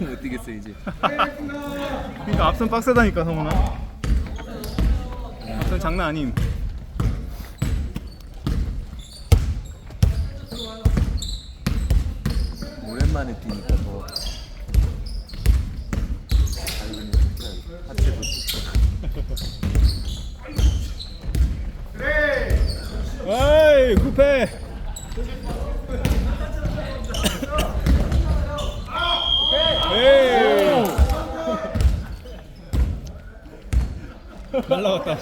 못 뛰겠어 이제. 그러니까 앞선 빡세다니까 성훈아 앞선 장난 아님 오랜만에 뛰니까 더. 에이 쿠페 에이 날라갔다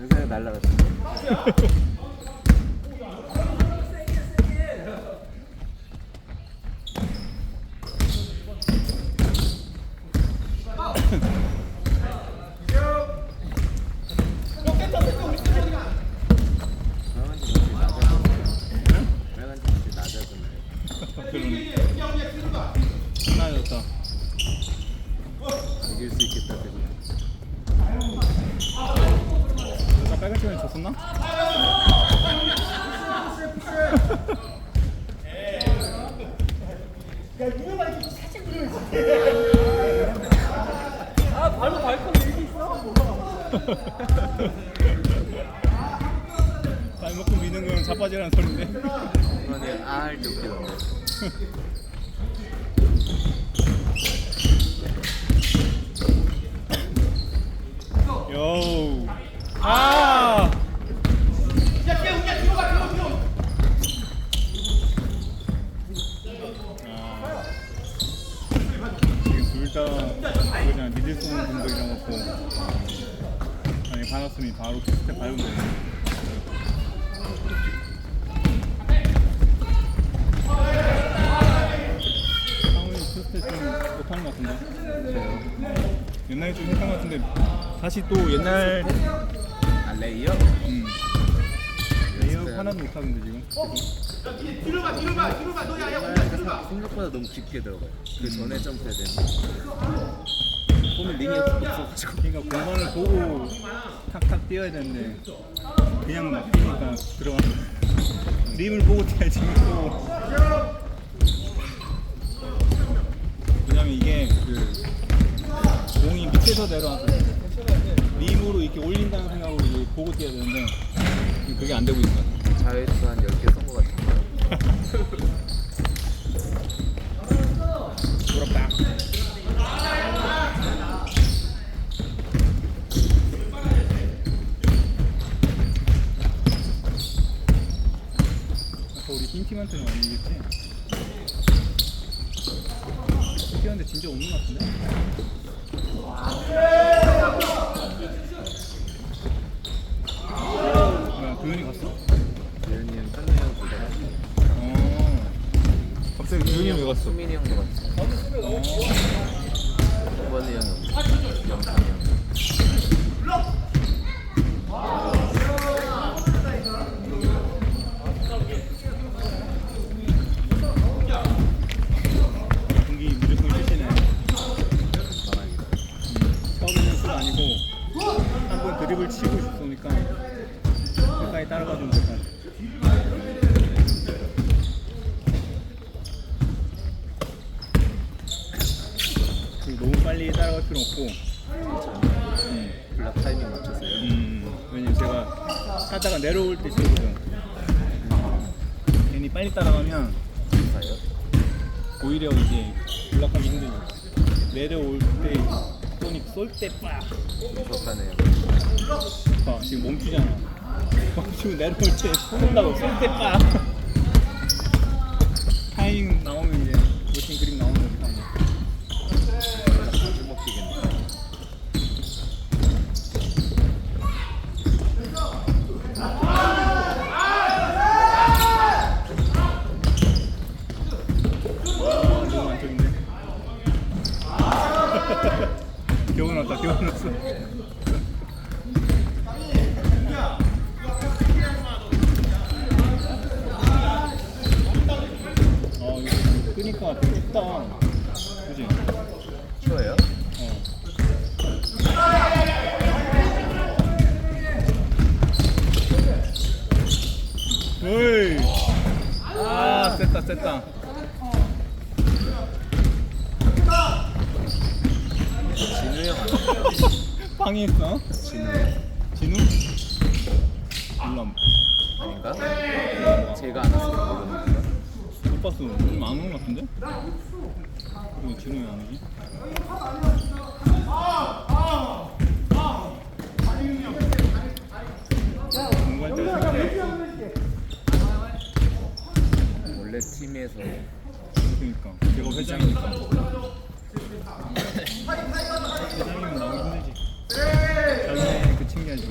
회사에 날라갔어. 빨간색 옷이 낮아졌네. 그러네 나아졌다 이길 수 있겠다 되고. 아까 빨간 팀에 졌었나? 발 먹고 미는 건 자빠지라는 소린데 이번에 아할때 웃기던데. 요. 아! 아. 지금 둘다 그냥 믿을 수 없는 공격이라 갖고 아니 받았으니 바로 스텝 밟으면 되네. 상훈이 스텝 좀 못하는 것 같은데. 옛날에 좀 했던 것 같은데 다시 또 옛날 아 레이어? 음. 레이업 하나도 못하는데 지금 생각보다 생각보다 너무 깊게 들어가요. 그 전에 점프해야 되는데. 보면 링이 없어가지고. 그러니까 공간을 보고 탁탁 뛰어야 되는데 그냥 막 뛰니까 들어가는 림을 보고 뛰어야지 또 왜냐면 이게 그 공이 밑에서 내려와서 림으로 이렇게 올린다는 생각으로 이제 보고 뛰어야 되는데 그게 안 되고 있어 자회수 한 10개 쏜것 같은데. 부럽다 우리 흰 팀한테는 아니겠지? 흰 팀한테 진짜 없는 것 같은데? 뭐야 도현이 갔어? 예은이는 현우 형 보다가 어 갑자기 도현이 왜 갔어? 수민이 형도 봤어. 이 번에 형은 영상이 번 드립을 치고 싶으니까 끝까지 따라가 주면 될것 같아. 그리고 너무 빨리 따라갈 필요 없고 음, 블락 타이밍 맞췄어요. 음, 왜냐면 제가 하다가 내려올 때 치거든 괜히 빨리 따라가면 가요? 오히려 이제 올라가기 힘들죠 내려올 때 손이 쏠때 빡! 무섭다네요. 봐 지금 멈추잖아 멈추면 내려올 때 쏜다고 쏠때 빡! 타이밍 나오면 이제 멋진 그림 나오는 거니까 술 먹히겠네. 너무 안쪽인데 겨우 났다 겨우 났어. 아 이거 끄니까 되게 춥다 그지? 추워요? 어이. 아 셌다 셌다 방해했어? 진우 진우? 몰라 아닌가? 제가 안 왔어요? 못 봤어 좀안 오는 것 같은데? 이거 진우 왜안 오지? 공부할 때 생각해 원래 팀에서 그러니까 제가 회장이니까 회장이면 나오기 힘들지 자기네 그 챙겨야지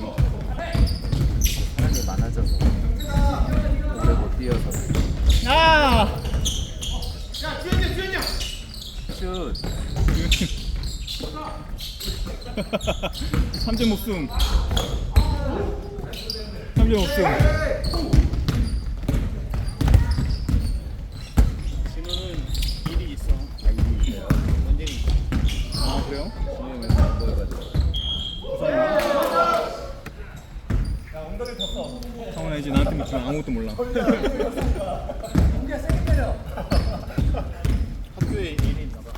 사람이 많아져서 오래 못 뛰어서 아! 슛 3점 목숨. 3점 목숨. 진우는 일이 있어. 아이디 있어요. 언제니? 아 그래요? 진우 형이 안 보여가지고. 성훈아 이제 나한테 묻지만 아무것도 몰라. 학교에 일이 있나 봐.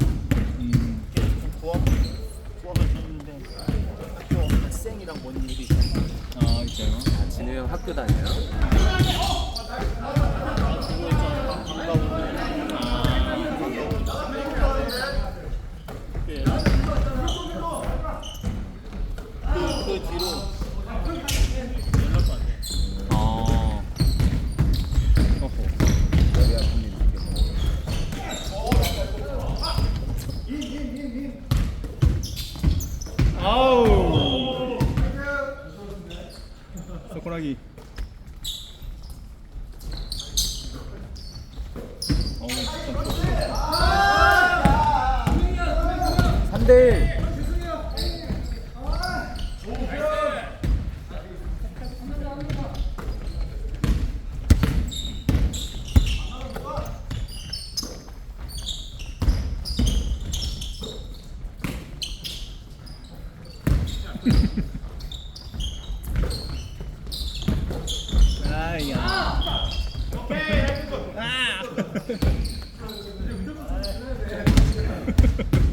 음, 걔 지금 부업 부업을 했는데 학교 뭔 일이 있어. 아 있어요 아 진우 형 학교 다녀요? 그거 있잖아. 방과후는 그, 그 뒤로 연락도 안 돼. 아 어허 머리 아픈 일이 생겼나 아우 어우 진짜 3대1 아야 아. 나수 나수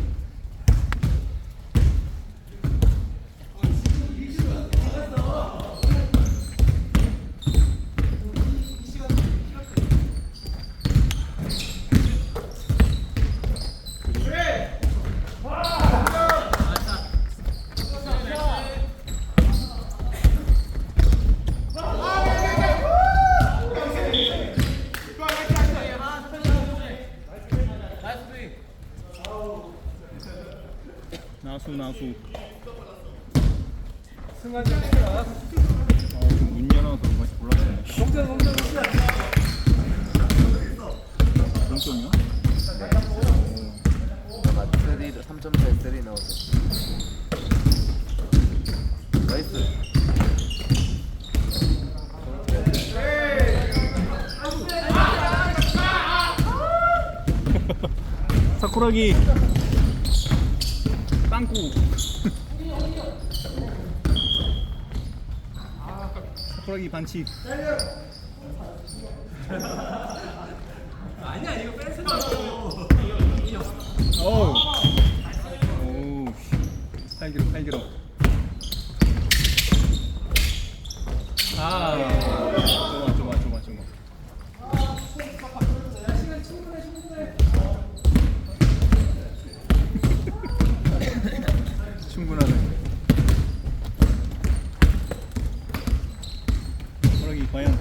아문 열어서 맛이 몰랐네 동점 동점 동점이야? 아마 3, 3점차에 3 나오죠 나이스 사쿠라기 빵꾸 사쿠라기 반칙. 아니야 이거 뺐어 어우 오우 팔기로 팔기로 아 좋아 좋아 좋아 좋아 충분하네. 소라기 과연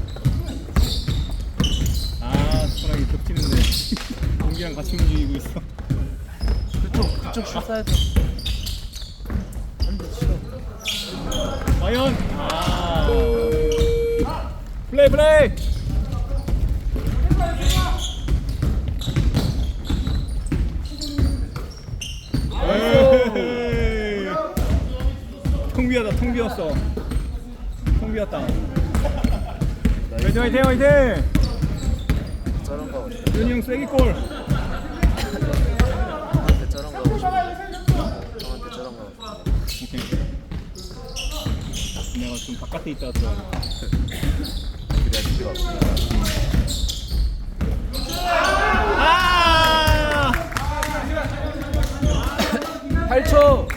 아 소라기 겹치는데 움직이고 있어. 그쪽 그쪽 슛 쏴야 돼. 한대 치러 과연? 아. 플레이 플레이. 에이. 통 비었다 통 비었어. 통 비었다. 화이팅 화이팅 화이팅! 저런 거 윤이 형 쐐기골 내가 좀 바깥에 있다 왔어 그래야 필요 없으니까 아 8초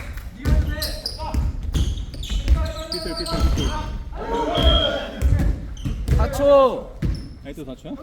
나이트 32 4초. 나이트 4초야?